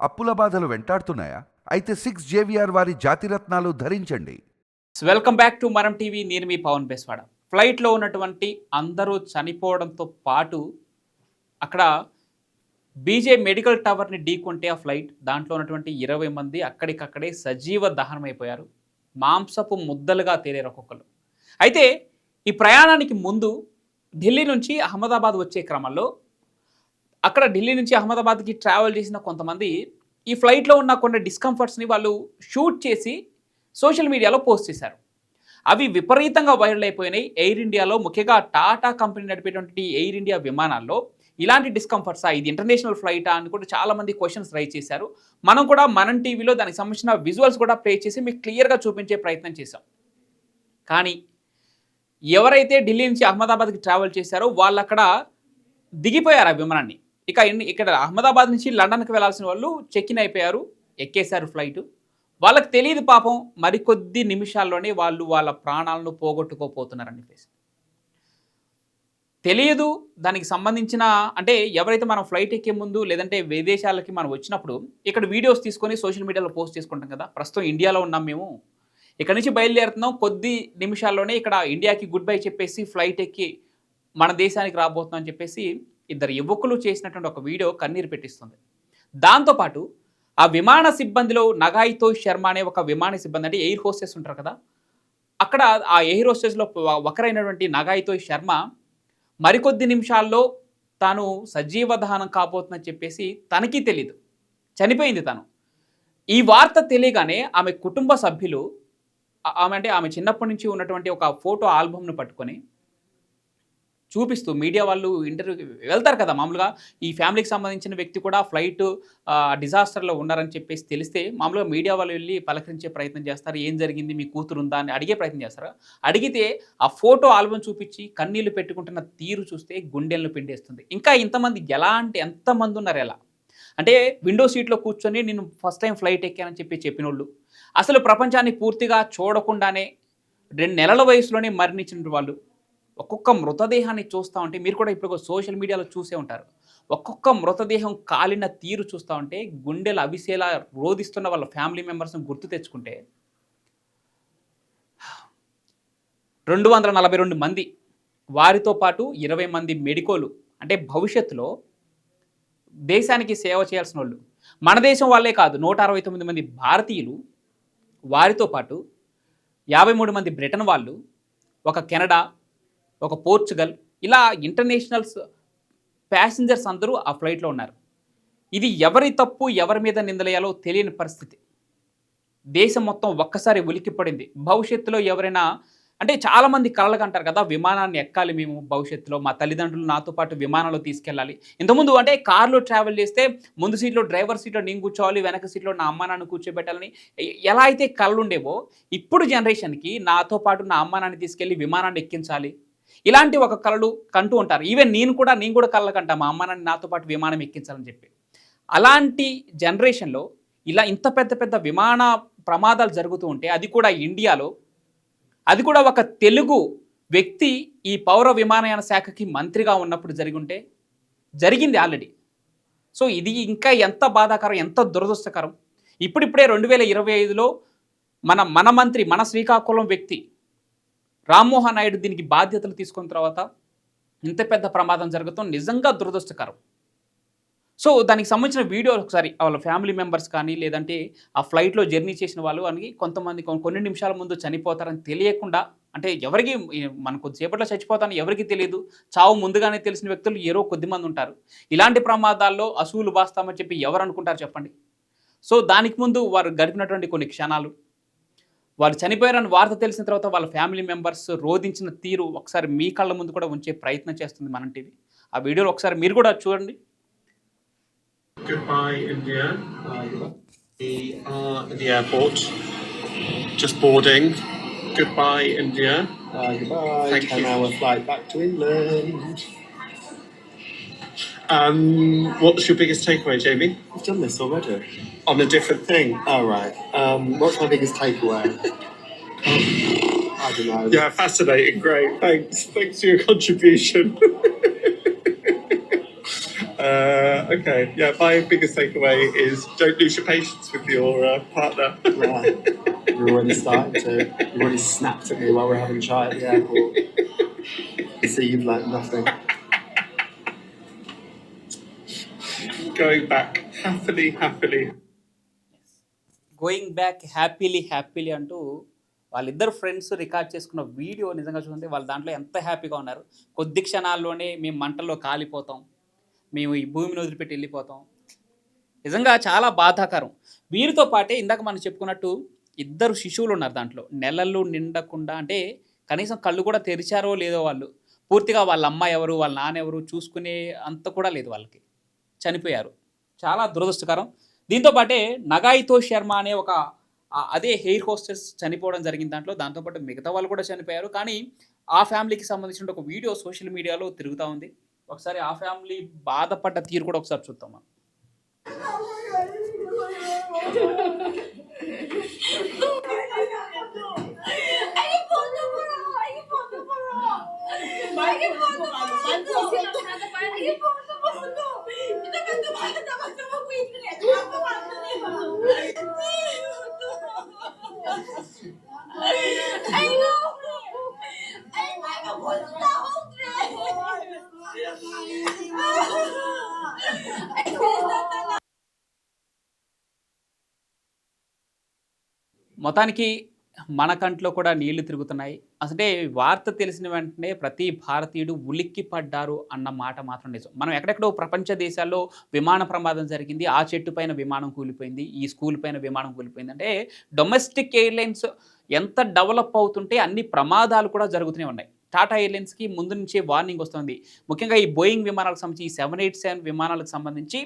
అప్పుల బాధలు వెంటాడుతున్నాయా? అయితే సిక్స్ జేవిఆర్ వారి జాతిరత్నాలు ధరించండి. Welcome back to Manam TV నేను మీ పవన్ బెస్వాడ. ఫ్లైట్లో ఉన్నటువంటి అందరూ చనిపోవడంతో పాటు అక్కడ బీజే మెడికల్ టవర్ని ఢీకొంటే ఆ ఫ్లైట్. దాంట్లో ఉన్నటువంటి ఇరవై మంది అక్కడికక్కడే సజీవ దహనమైపోయారు. మాంసపు ముద్దలుగా తేలేరు ఒక్కొక్కరు. అయితే ఈ ప్రయాణానికి ముందు ఢిల్లీ నుంచి అహ్మదాబాద్ వచ్చే క్రమంలో అక్కడ ఢిల్లీ నుంచి అహ్మదాబాద్కి ట్రావెల్ చేసిన కొంతమంది ఈ ఫ్లైట్లో ఉన్న కొన్ని డిస్కంఫర్ట్స్ని వాళ్ళు షూట్ చేసి సోషల్ మీడియాలో పోస్ట్ చేశారు. అవి విపరీతంగా వైరల్ అయిపోయినాయి. ఎయిర్ ఇండియాలో ముఖ్యంగా టాటా కంపెనీ నడిపేటువంటి ఎయిర్ ఇండియా విమానాల్లో ఇలాంటి డిస్కంఫర్ట్సా ఇది ఇంటర్నేషనల్ ఫ్లైటా అని కూడా చాలామంది క్వశ్చన్స్ రైజ్ చేశారు. మనం కూడా మనం టీవీలో దానికి సంబంధించిన విజువల్స్ కూడా ప్లే చేసి మీకు క్లియర్గా చూపించే ప్రయత్నం చేశాం. కానీ ఎవరైతే ఢిల్లీ నుంచి అహ్మదాబాద్కి ట్రావెల్ చేశారో వాళ్ళు అక్కడ దిగిపోయారు ఆ విమానాన్ని. ఇక ఇక్కడ అహ్మదాబాద్ నుంచి లండన్కి వెళ్ళాల్సిన వాళ్ళు చెక్ ఇన్ అయిపోయారు ఎక్కేశారు ఫ్లైట్ వాళ్ళకి తెలియదు పాపం మరికొద్ది నిమిషాల్లోనే వాళ్ళు వాళ్ళ ప్రాణాలను పోగొట్టుకోపోతున్నారని చెప్పేసి. తెలియదు దానికి సంబంధించిన అంటే ఎవరైతే మనం ఫ్లైట్ ఎక్కే ముందు లేదంటే విదేశాలకి మనం వచ్చినప్పుడు ఇక్కడ వీడియోస్ తీసుకొని సోషల్ మీడియాలో పోస్ట్ చేసుకుంటాం కదా. ప్రస్తుతం ఇండియాలో ఉన్నాం మేము. ఇక్కడ నుంచి బయలుదేరుతున్నాం కొద్ది నిమిషాల్లోనే ఇక్కడ ఇండియాకి గుడ్ బై చెప్పేసి ఫ్లైట్ ఎక్కి మన దేశానికి రాబోతున్నాం అని చెప్పేసి ఇద్దరు యువకులు చేసినటువంటి ఒక వీడియో కన్నీరు పెట్టిస్తుంది. దాంతోపాటు ఆ విమాన సిబ్బందిలో నగాయితో శర్మ అనే ఒక విమాన సిబ్బంది అంటే ఎయిర్ హోస్టెస్ ఉంటారు కదా అక్కడ ఆ ఎయిర్ హోస్టెస్లో ఒకరైనటువంటి నగాయితో శర్మ మరికొద్ది నిమిషాల్లో తాను సజీవ కాబోతుందని చెప్పేసి తనకి తెలీదు. చనిపోయింది తను. ఈ వార్త తెలియగానే ఆమె కుటుంబ సభ్యులు ఆమె అంటే ఆమె చిన్నప్పటి నుంచి ఉన్నటువంటి ఒక ఫోటో ఆల్బమ్ను పట్టుకొని చూపిస్తూ మీడియా వాళ్ళు ఇంటర్వ్యూకి వెళ్తారు కదా మామూలుగా. ఈ ఫ్యామిలీకి సంబంధించిన వ్యక్తి కూడా ఫ్లైట్ డిజాస్టర్లో ఉన్నారని చెప్పేసి తెలిస్తే మామూలుగా మీడియా వాళ్ళు వెళ్ళి పలకరించే ప్రయత్నం చేస్తారు. ఏం జరిగింది? మీ కూతురు ఉందా? అని అడిగే ప్రయత్నం చేస్తారు? అడిగితే ఆ ఫోటో ఆల్బమ్ చూపించి కన్నీళ్ళు పెట్టుకుంటున్న తీరు చూస్తే గుండెలను పిండేస్తుంది. ఇంకా ఇంతమంది అంటే ఎంతమంది ఉన్నారు ఎలా? అంటే విండో సీట్లో కూర్చొని నేను ఫస్ట్ టైం ఫ్లైట్ ఎక్కానని చెప్పి చెప్పినోళ్ళు. అసలు ప్రపంచాన్ని పూర్తిగా చూడకుండానే రెండు నెలల వయసులోనే మరణించిన వాళ్ళు. ఒక్కొక్క మృతదేహాన్ని చూస్తూ ఉంటే మీరు కూడా ఇప్పుడు సోషల్ మీడియాలో చూసే ఉంటారు. ఒక్కొక్క మృతదేహం కాలిన తీరు చూస్తూ ఉంటే గుండెలు అవిసేలా రోధిస్తున్న వాళ్ళ ఫ్యామిలీ మెంబర్స్ని గుర్తు తెచ్చుకుంటే రెండు వందల నలభై రెండు మంది వారితో పాటు ఇరవై మంది మెడికోలు అంటే భవిష్యత్తులో దేశానికి సేవ చేయాల్సిన వాళ్ళు మన దేశం వాళ్ళే కాదు నూట అరవై తొమ్మిది మంది భారతీయులు వారితో పాటు యాభై మూడు మంది బ్రిటన్ వాళ్ళు ఒక కెనడా ఒక పోర్చుగల్ ఇలా ఇంటర్నేషనల్స్ ప్యాసింజర్స్ అందరూ ఆ ఫ్లైట్లో ఉన్నారు. ఇది ఎవరి తప్పు ఎవరి మీద నిందలేయాలో తెలియని పరిస్థితి. దేశం మొత్తం ఒక్కసారి ఉలిక్కిపడింది. భవిష్యత్తులో ఎవరైనా అంటే చాలామంది కళలుగా అంటారు కదా విమానాన్ని ఎక్కాలి మేము భవిష్యత్తులో మా తల్లిదండ్రులు నాతో పాటు విమానంలో తీసుకెళ్ళాలి. ఇంతకుముందు అంటే కార్లో ట్రావెల్ చేస్తే ముందు సీట్లో డ్రైవర్ సీట్లో నేను కూర్చోవాలి వెనక సీట్లో నా అమ్మ నాన్న కూర్చోబెట్టాలని ఎలా అయితే కళ్ళు ఉండేవో ఇప్పుడు జనరేషన్కి నాతో పాటు నా అమ్మ నాన్న తీసుకెళ్ళి విమానాన్ని ఎక్కించాలి. ఇలాంటి ఒక కళలు కంటూ ఉంటారు. ఈవెన్ నేను కూడా నేను కూడా కళ్ళ కంటా. మా అమ్మ నన్ను నాతో పాటు విమానం ఎక్కించాలని చెప్పి. అలాంటి జనరేషన్లో ఇలా ఇంత పెద్ద పెద్ద విమాన ప్రమాదాలు జరుగుతూ ఉంటే అది కూడా ఇండియాలో అది కూడా ఒక తెలుగు వ్యక్తి ఈ పౌర విమానయాన శాఖకి మంత్రిగా ఉన్నప్పుడు జరిగి ఉంటే జరిగింది ఆల్రెడీ సో ఇది ఇంకా ఎంత బాధాకరం ఎంత దురదృష్టకరం. ఇప్పుడిప్పుడే రెండు వేల ఇరవై ఐదులో మన మన మంత్రి మన శ్రీకాకుళం వ్యక్తి రామ్మోహన్ నాయుడు దీనికి బాధ్యతలు తీసుకున్న తర్వాత ఇంత పెద్ద ప్రమాదం జరగటం నిజంగా దురదృష్టకరం. సో దానికి సంబంధించిన వీడియో ఒకసారి వాళ్ళ ఫ్యామిలీ మెంబర్స్ కానీ లేదంటే ఆ ఫ్లైట్లో జర్నీ చేసిన వాళ్ళు అని కొంతమంది కొన్ని నిమిషాల ముందు చనిపోతారని తెలియకుండా అంటే ఎవరికి మన కొద్దిసేపట్లో చచ్చిపోతారని ఎవరికి తెలియదు. చావు ముందుగానే తెలిసిన వ్యక్తులు ఏరో కొద్దిమంది ఉంటారు. ఇలాంటి ప్రమాదాల్లో అసూలు బాస్తామని చెప్పి ఎవరు అనుకుంటారు చెప్పండి? సో దానికి ముందు వారు గడిపినటువంటి కొన్ని క్షణాలు వారు చనిపోయారని వార్త తెలిసిన తర్వాత వాళ్ళ ఫ్యామిలీ మెంబర్స్ రోధించిన తీరు ఒకసారి మీ కళ్ళ ముందు కూడా ఉంచే ప్రయత్నం చేస్తుంది మన టీవీ. ఆ వీడియోలు ఒకసారి మీరు కూడా చూడండి. Goodbye, China. Our. Um, what's your biggest takeaway, Jamie? I've done this already. On a different thing. All right. Um, what's my biggest takeaway? I don't know. Yeah, fascinating. Great. Thanks. Thanks for your contribution. uh, okay. Yeah, my biggest takeaway is don't lose your patience with your uh, partner. Yeah. You're already starting to. You already snapped at me while we're having chai at the airport. I see you've learnt nothing. Going back happily, happily. Going back happily happily అంటూ వాళ్ళిద్దరు friends record చేసుకున్న video నిజంగా చూస్తుంటే వాళ్ళ దాంట్లో ఎంత హ్యాపీగా ఉన్నారు. కొద్ది క్షణాల్లోనే మేము మంటల్లో కాలిపోతాం. మేము ఈ భూమిని వదిలిపెట్టి వెళ్ళిపోతాం. నిజంగా చాలా బాధాకరం. వీరితో పాటే ఇందాక మనం చెప్పుకున్నట్టు ఇద్దరు శిశువులు ఉన్నారు దాంట్లో. నెలలు నిండకుండా అంటే కనీసం కళ్ళు కూడా తెరిచారో లేదో వాళ్ళు. పూర్తిగా వాళ్ళ అమ్మ ఎవరు వాళ్ళ నాన్న ఎవరు చూసుకునే అంత కూడా లేదు వాళ్ళకి. చనిపోయారు. చాలా దురదృష్టకరం. దీంతో పాటే నగాయితో శర్మ అనే ఒక అదే హెయిర్ హోస్టెస్ చనిపోవడం జరిగింది దాంట్లో దాంతోపాటు మిగతా వాళ్ళు కూడా చనిపోయారు. కానీ ఆ ఫ్యామిలీకి సంబంధించిన ఒక వీడియో సోషల్ మీడియాలో తిరుగుతూ ఉంది. ఒకసారి ఆ ఫ్యామిలీ బాధపడ్డ తీరు కూడా ఒకసారి చూద్దాం మనం. Ay, మొత్తానికి మన కంట్లో కూడా నీళ్ళు తిరుగుతున్నాయి. అసలే వార్త తెలిసిన వెంటనే ప్రతి భారతీయుడు ఉలిక్కి పడ్డారు అన్న మాట మాత్రం నిజం. మనం ఎక్కడెక్కడో ప్రపంచ దేశాల్లో విమాన ప్రమాదం జరిగింది. ఆ చెట్టు పైన విమానం కూలిపోయింది. ఈ స్కూల్ పైన విమానం కూలిపోయింది. అంటే డొమెస్టిక్ ఎయిర్లైన్స్ ఎంత డెవలప్ అవుతుంటే అన్ని ప్రమాదాలు కూడా జరుగుతూనే ఉన్నాయి. టాటా ఎయిర్లైన్స్కి ముందు నుంచే వార్నింగ్ వస్తుంది. ముఖ్యంగా ఈ బోయింగ్ విమానాలకు సంబంధించి ఈ సెవెన్ ఎయిట్ సెవెన్ విమానాలకు సంబంధించి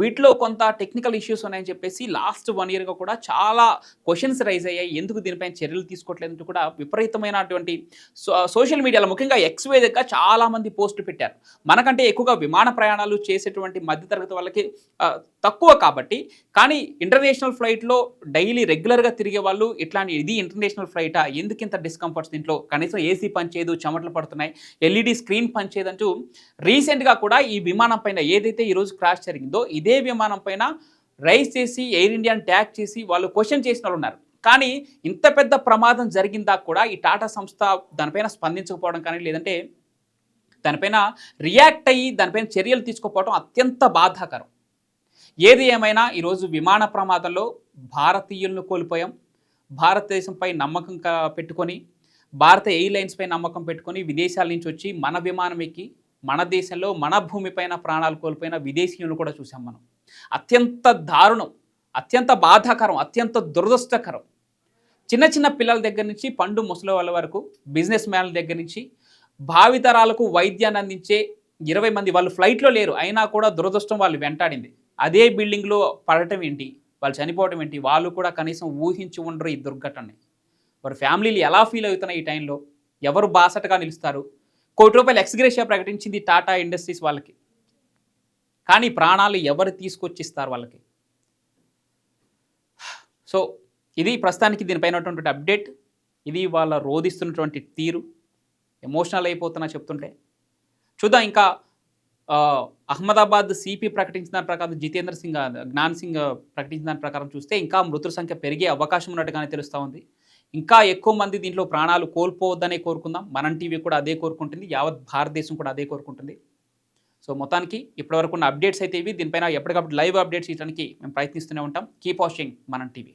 వీటిలో కొంత టెక్నికల్ ఇష్యూస్ ఉన్నాయని చెప్పేసి లాస్ట్ వన్ ఇయర్గా కూడా చాలా క్వశ్చన్స్ రైజ్ అయ్యాయి. ఎందుకు దీనిపైన చర్యలు తీసుకోవట్లేదంటూ కూడా విపరీతమైనటువంటి సో- సోషల్ మీడియాలో ముఖ్యంగా ఎక్స్ వేదికగా చాలామంది పోస్టులు పెట్టారు. మనకంటే ఎక్కువగా విమాన ప్రయాణాలు చేసేటువంటి మధ్యతరగతి వాళ్ళకి తక్కువ కాబట్టి కానీ ఇంటర్నేషనల్ ఫ్లైట్లో డైలీ రెగ్యులర్గా తిరిగే వాళ్ళు ఇట్లాంటి ఇది ఇంటర్నేషనల్ ఫ్లైటా ఎందుకు ఇంత డిస్కంఫర్ట్స్ దీంట్లో? కనీసం ఏసీ పనిచేయదు చెమటలు పడుతున్నాయి ఎల్ఈడి స్క్రీన్ పనిచేయదంటూ రీసెంట్గా కూడా ఈ విమానం పైన ఏదైతే ఈరోజు క్రాష్ జరిగిందో ఇదే విమానం పైన రైస్ చేసి ఎయిర్ ఇండియాని ట్యాగ్ చేసి వాళ్ళు క్వశ్చన్ చేసిన వాళ్ళు ఉన్నారు. కానీ ఇంత పెద్ద ప్రమాదం జరిగిందా కూడా ఈ టాటా సంస్థ దానిపైన స్పందించకపోవడం కానీ లేదంటే దానిపైన రియాక్ట్ అయ్యి దానిపైన చర్యలు తీసుకోకపోవడం అత్యంత బాధాకరం. ఏది ఏమైనా ఈరోజు విమాన ప్రమాదంలో భారతీయులను కోల్పోయాం. భారతదేశంపై నమ్మకం పెట్టుకొని భారత ఎయిర్లైన్స్పై నమ్మకం పెట్టుకొని విదేశాల నుంచి వచ్చి మన విమానం ఎక్కి మన దేశంలో మన భూమిపైన ప్రాణాలు కోల్పోయిన విదేశీయులను కూడా చూసాం మనం. అత్యంత దారుణం అత్యంత బాధాకరం అత్యంత దురదృష్టకరం. చిన్న చిన్న పిల్లల దగ్గర నుంచి పండు ముసలి వాళ్ళ వరకు బిజినెస్ మ్యాన్ల దగ్గర నుంచి భావితరాలకు వైద్యాన్ని అందించే ఇరవై మంది వాళ్ళు ఫ్లైట్లో లేరు. అయినా కూడా దురదృష్టం వాళ్ళు వెంటాడింది. అదే బిల్డింగ్లో పడటం ఏంటి? వాళ్ళు చనిపోవడం ఏంటి? వాళ్ళు కూడా కనీసం ఊహించి ఉండరు ఈ దుర్ఘటనని. వారి ఫ్యామిలీలు ఎలా ఫీల్ అవుతున్నాయి ఈ టైంలో ఎవరు బాసటగా నిలుస్తారు? కోటి రూపాయలు ఎక్స్గ్రేషియా ప్రకటించింది టాటా ఇండస్ట్రీస్ వాళ్ళకి. కానీ ప్రాణాలు ఎవరు తీసుకొచ్చిస్తారు వాళ్ళకి? సో ఇది ప్రస్తుతానికి దీనిపైన అప్డేట్ ఇది వాళ్ళ రోధిస్తున్నటువంటి తీరు. ఎమోషనల్ అయిపోతున్నా చెప్తుంటే. చూద్దాం ఇంకా అహ్మదాబాద్ సిపి ప్రకటించిన దాని ప్రకారం జితేంద్ర సింగ్ జ్ఞాన్ సింగ్ ప్రకటించిన దాని ప్రకారం చూస్తే ఇంకా మృతుల సంఖ్య పెరిగే అవకాశం ఉన్నట్టుగానే తెలుస్తూ ఉంది. ఇంకా ఎక్కువ మంది దీంట్లో ప్రాణాలు కోల్పోవద్దనే కోరుకుందాం. మనం టీవీ కూడా అదే కోరుకుంటుంది. యావత్ భారతదేశం కూడా అదే కోరుకుంటుంది. సో మొత్తానికి ఇప్పటివరకు ఉన్న అప్డేట్స్ అయితే ఇవి. దీనిపైన ఎప్పటికప్పుడు లైవ్ అప్డేట్స్ ఇవ్వడానికి మేము ప్రయత్నిస్తూనే ఉంటాం. Keep watching Manam TV.